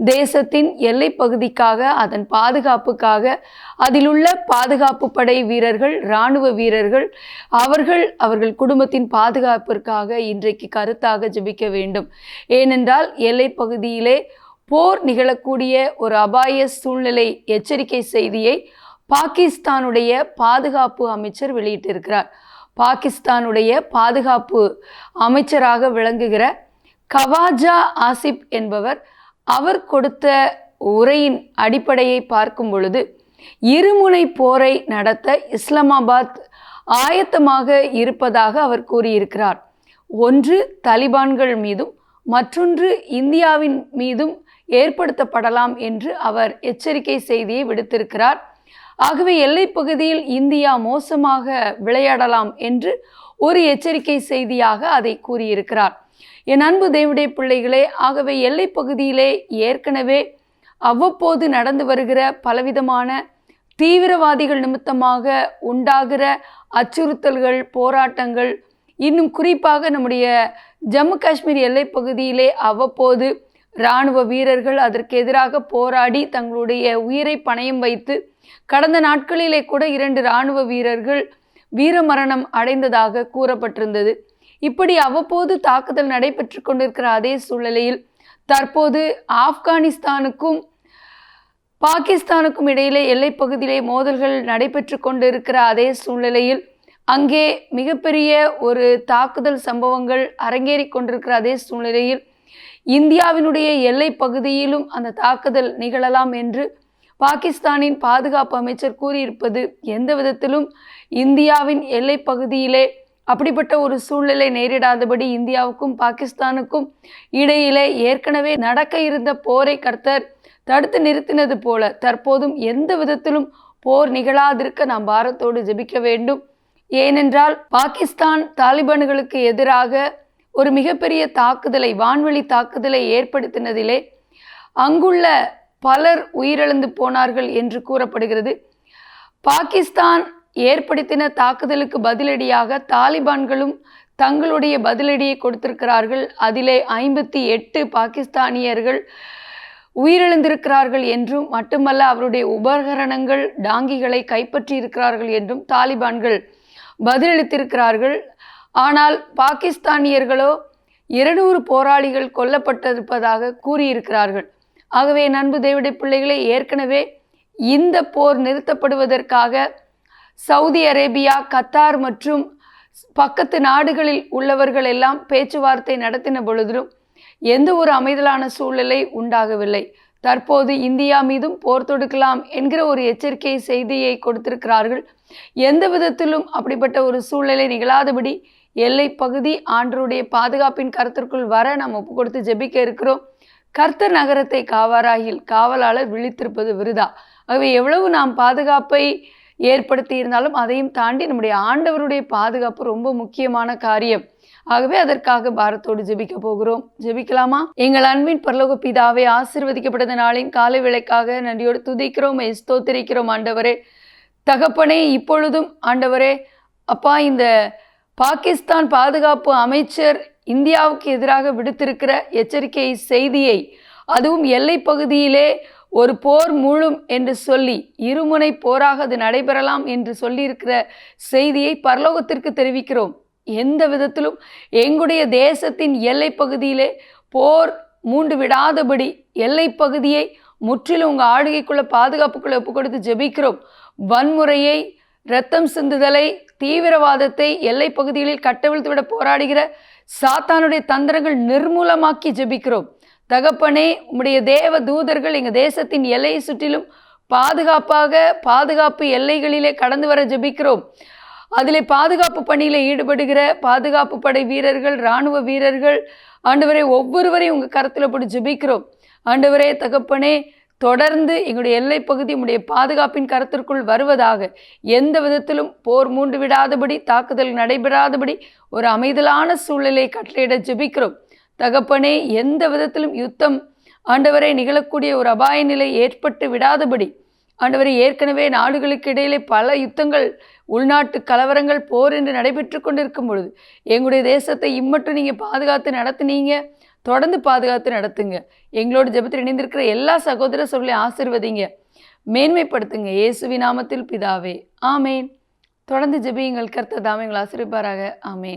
தேசத்தின் எல்லை பகுதிக்காக அதன் பாதுகாப்புக்காக அதிலுள்ள பாதுகாப்பு படை வீரர்கள் இராணுவ வீரர்கள் அவர்கள் அவர்கள் குடும்பத்தின் பாதுகாப்பிற்காக இன்றைக்கு கருத்தாக ஜபிக்க வேண்டும். ஏனென்றால் எல்லை பகுதியிலே போர் நிகழக்கூடிய ஒரு அபாய சூழ்நிலை எச்சரிக்கை செய்தியை பாகிஸ்தானுடைய பாதுகாப்பு அமைச்சர் வெளியிட்டிருக்கிறார். பாகிஸ்தானுடைய பாதுகாப்பு அமைச்சராக விளங்குகிற கவாஜா ஆசிப் என்பவர் அவர் கொடுத்த உரையின் அடிப்படையை பார்க்கும் பொழுது இருமுனை போரை நடத்த இஸ்லாமாபாத் ஆயத்தமாக இருப்பதாக அவர் கூறியிருக்கிறார். ஒன்று தலிபான்கள் மீதும் மற்றொன்று இந்தியாவின் மீதும் ஏற்படுத்தப்படலாம் என்று அவர் எச்சரிக்கை செய்தியை விடுத்திருக்கிறார். ஆகவே எல்லைப் பகுதியில் இந்தியா மோசமாக விளையாடலாம் என்று ஒரு எச்சரிக்கை செய்தியாக அதை கூறியிருக்கிறார். என் அன்பு தேவடைய பிள்ளைகளே ஆகவே எல்லை பகுதியிலே ஏற்கனவே அவ்வப்போது நடந்து வருகிற பலவிதமான தீவிரவாதிகள் நிமித்தமாக உண்டாகிற அச்சுறுத்தல்கள் போராட்டங்கள் இன்னும் குறிப்பாக நம்முடைய ஜம்மு காஷ்மீர் எல்லைப்பகுதியிலே அவ்வப்போது இராணுவ வீரர்கள் அதற்கு எதிராக போராடி தங்களுடைய உயிரை பணயம் வைத்து கடந்த நாட்களிலே கூட இரண்டு இராணுவ வீரர்கள் வீரமரணம் அடைந்ததாக கூறப்பட்டிருந்தது. இப்படி அவ்வப்போது தாக்குதல் நடைபெற்று கொண்டிருக்கிற அதே சூழ்நிலையில் தற்போது ஆப்கானிஸ்தானுக்கும் பாகிஸ்தானுக்கும் இடையிலே எல்லைப் பகுதியிலே மோதல்கள் நடைபெற்று கொண்டிருக்கிற அதே சூழ்நிலையில் அங்கே மிகப்பெரிய ஒரு தாக்குதல் சம்பவங்கள் அரங்கேறி கொண்டிருக்கிற அதே சூழ்நிலையில் இந்தியாவினுடைய எல்லை பகுதியிலும் அந்த தாக்குதல் நிகழலாம் என்று பாகிஸ்தானின் பாதுகாப்பு அமைச்சர் கூறியிருப்பது எந்த விதத்திலும் இந்தியாவின் எல்லை பகுதியிலே அப்படிப்பட்ட ஒரு சூழ்நிலை நேரிடாதபடி இந்தியாவுக்கும் பாகிஸ்தானுக்கும் இடையிலே ஏற்கனவே நடக்க இருந்த போரை கர்த்தர் தடுத்து நிறுத்தினது போல தற்போதும் எந்த விதத்திலும் போர் நிகழாதிருக்க நாம் பாரத்தோடு ஜெபிக்க வேண்டும். ஏனென்றால் பாகிஸ்தான் தாலிபான்களுக்கு எதிராக ஒரு மிகப்பெரிய தாக்குதலை வான்வழி தாக்குதலை ஏற்படுத்தினதிலே அங்குள்ள பலர் உயிரிழந்து போனார்கள் என்று கூறப்படுகிறது. பாகிஸ்தான் ஏற்படுத்தின தாக்குதலுக்கு பதிலடியாக தாலிபான்களும் தங்களுடைய பதிலடியை கொடுத்திருக்கிறார்கள். அதிலே ஐம்பத்தி எட்டு பாகிஸ்தானியர்கள் உயிரிழந்திருக்கிறார்கள் என்றும் மட்டுமல்ல அவருடைய உபகரணங்கள் டாங்கிகளை கைப்பற்றி இருக்கிறார்கள் என்றும் தாலிபான்கள் பதிலளித்திருக்கிறார்கள். ஆனால் பாகிஸ்தானியர்களோ இருநூறு போராளிகள் கொல்லப்பட்டிருப்பதாக கூறியிருக்கிறார்கள். ஆகவே நண்பு தேவடைய பிள்ளைகளை ஏற்கனவே இந்த போர் நிறுத்தப்படுவதற்காக சவுதி அரேபியா கத்தார் மற்றும் பக்கத்து நாடுகளில் உள்ளவர்கள் எல்லாம் பேச்சுவார்த்தை நடத்தின பொழுதிலும் எந்த ஒரு அமைதலான சூழ்நிலை உண்டாகவில்லை. தற்போது இந்தியா மீதும் போர் தொடுக்கலாம் என்கிற ஒரு எச்சரிக்கை செய்தியை கொடுத்திருக்கிறார்கள். எந்த விதத்திலும் அப்படிப்பட்ட ஒரு சூழ்நிலை நிகழாதபடி எல்லை பகுதி ஆண்டருடைய பாதுகாப்பின் கருத்திற்குள் வர நாம் ஒப்பு கொடுத்து ஜெபிக்க இருக்கிறோம். கர்த்தர் நகரத்தை காவாராகில் காவலாளர் விழித்திருப்பது விருதா? ஆகவே எவ்வளவு நாம் பாதுகாப்பை ஏற்படுத்தி இருந்தாலும் அதையும் தாண்டி நம்முடைய ஆண்டவருடைய பாதுகாப்பு ரொம்ப முக்கியமான காரியம். ஆகவே அதற்காக பாரத்தோடு ஜெபிக்க போகிறோம். ஜெபிக்கலாமா? எங்கள் அன்பின் பரலோக பிதாவை ஆசிர்வதிக்கப்பட்டது நாளின் காலை விலைக்காக நன்றியோடு துதிக்கிறோம். ஸ்தோத்திரிக்கிறோம் ஆண்டவரே. தகப்பனே இப்பொழுதும் ஆண்டவரே அப்பா இந்த பாகிஸ்தான் பாதுகாப்பு அமைச்சர் இந்தியாவுக்கு எதிராக விடுத்திருக்கிற எச்சரிக்கை செய்தியை அதுவும் எல்லை பகுதியிலே ஒரு போர் முழும் என்று சொல்லி இருமுனை போராக அது நடைபெறலாம் என்று சொல்லியிருக்கிற செய்தியை பரலோகத்திற்கு தெரிவிக்கிறோம். எந்த விதத்திலும் எங்களுடைய தேசத்தின் எல்லை பகுதியிலே போர் மூண்டு விடாதபடி எல்லை பகுதியை முற்றிலும் உங்கள் ஆளுகைக்குள்ளே பாதுகாப்புக்குள்ளே ஒப்பு கொடுத்து ஜெபிக்கிறோம். வன்முறையை இரத்தம் சிந்துதலை தீவிரவாதத்தை எல்லை பகுதிகளில் கட்டவிழ்த்து விட போராடுகிற சாத்தானுடைய தந்திரங்கள் நிர்மூலமாக்கி ஜெபிக்கிறோம். தகப்பனே உம்முடைய தேவ தூதர்கள் எங்கள் தேசத்தின் எல்லையை சுற்றிலும் பாதுகாப்பாக பாதுகாப்பு எல்லைகளிலே கடந்து வர ஜெபிக்கிறோம். அதிலே பாதுகாப்பு பணியில் ஈடுபடுகிற பாதுகாப்பு படை வீரர்கள் இராணுவ வீரர்கள் ஆண்டவரே ஒவ்வொருவரையும் உங்கள் கருத்தில் போட்டு ஜெபிக்கிறோம். ஆண்டவரே தகப்பனே தொடர்ந்து எங்களுடைய எல்லை பகுதி உடைய பாதுகாப்பின் கருத்திற்குள் வருவதாக எந்த விதத்திலும் போர் மூண்டு விடாதபடி தாக்குதல் நடைபெறாதபடி ஒரு அமைதலான சூழ்நிலை கட்டளையிட ஜெபிக்கிறோம். தகப்பனே எந்த விதத்திலும் யுத்தம் ஆண்டவரை நிகழக்கூடிய ஒரு அபாய நிலை ஏற்பட்டு விடாதபடி ஆண்டவரை ஏற்கனவே நாடுகளுக்கு இடையிலே பல யுத்தங்கள் உள்நாட்டு கலவரங்கள் போர் என்று நடைபெற்று கொண்டிருக்கும் பொழுது எங்களுடைய தேசத்தை இம்மட்டும் நீங்கள் பாதுகாத்து நடத்துனீங்க. தொடர்ந்து பாதுகாத்து நடத்துங்க. எங்களோட ஜபத்தில் இணைந்திருக்கிற எல்லா சகோதர சொல்களை ஆசிர்வதிங்க. மேன்மைப்படுத்துங்க. இயேசுவி நாமத்தில் பிதாவே. ஆமேன். தொடர்ந்து ஜெபியுங்கள். கர்த்தர் தாமே எங்களை ஆசிரிப்பாராக ஆமேன்.